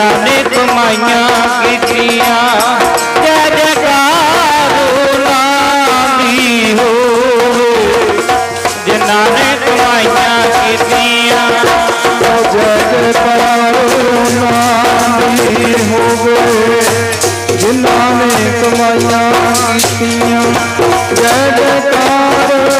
ਉਹਨਾਂ ਨੇ ਕਮਾਈਆਂ ਕੀਤੀਆਂ। ਜੈ ਜੈਕਾਰ ਲਾਲੀ ਹੋ। ਜਿਨ੍ਹਾਂ ਨੇ ਕਮਾਈਆਂ ਕੀਤੀਆਂ। ਜੈ ਜੈਕਾਰ ਲਾਲੀ ਹੋਵੇ ਜਿਨ੍ਹਾਂ ਨੇ ਕਮਾਈਆਂ ਕੀਤੀਆਂ। ਜੈ ਜੈਕਾਰ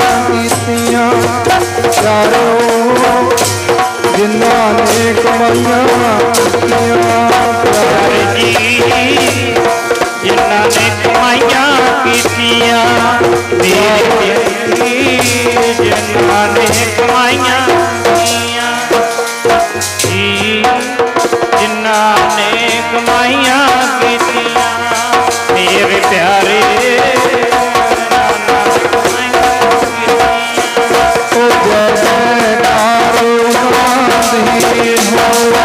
ਕੀਤੀਆਂ ਚਾਰੋਂ ਜਿਨ੍ਹਾਂ ਨੇ ਕਮਾਈਆਂ ਕੀਤੀਆਂ। ਪਿਆਰੇ ਜੀ, ਜਿਨ੍ਹਾਂ ਨੇ ਕਮਾਈਆਂ ਕੀਤੀਆਂ, ਮੇਰੇ ਜੀ, ਜਿਨ੍ਹਾਂ ਨੇ ਕਮਾਈਆਂ ਕੀਤੀਆਂ। ਜੀ, ਜਿਨ੍ਹਾਂ ਨੇ ਕਮਾਈਆਂ ਕੀਤੀਆਂ।